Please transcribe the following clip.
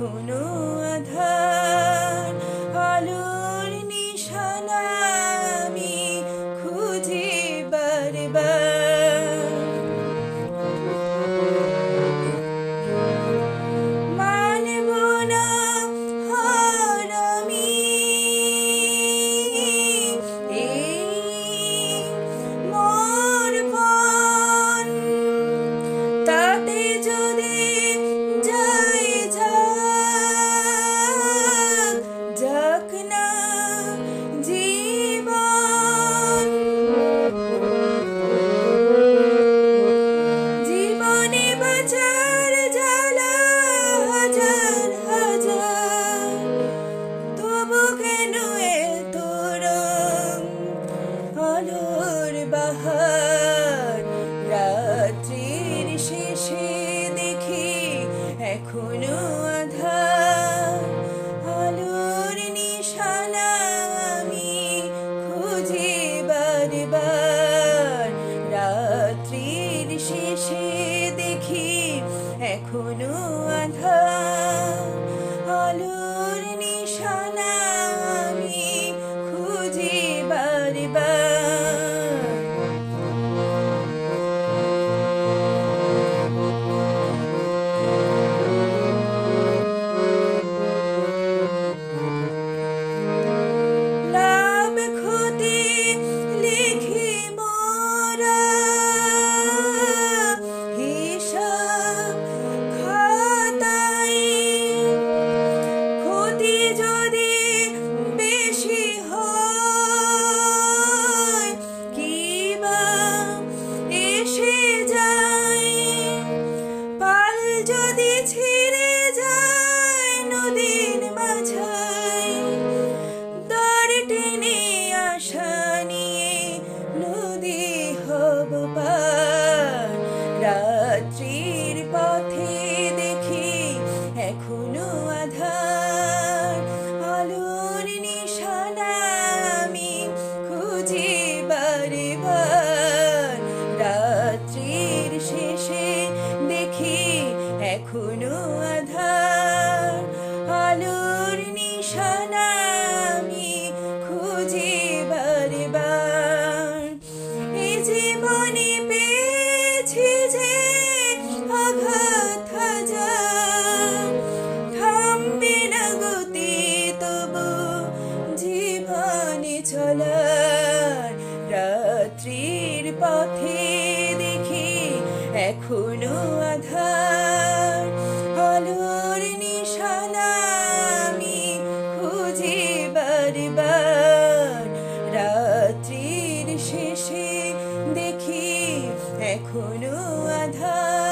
এখনও আধার এখনও আধার আলোর যদি বেশি হয়, কিবা এসে যায়, পাল যদি ছিঁড়ে যায় নদীর মাঝায়, দর টেনে নদী হব পার। রাত্রির পথে দেখি এখনও আধার এখনও আধার, আলোর নিশানা আমি খুঁজে বারে বার এই জীবনে পেয়েছি যে আঘাত হাজার, থামবে না গতি, তবু জীবনে চলার রাত্রির পথে দেখি এখনও আধার। এখনও আধা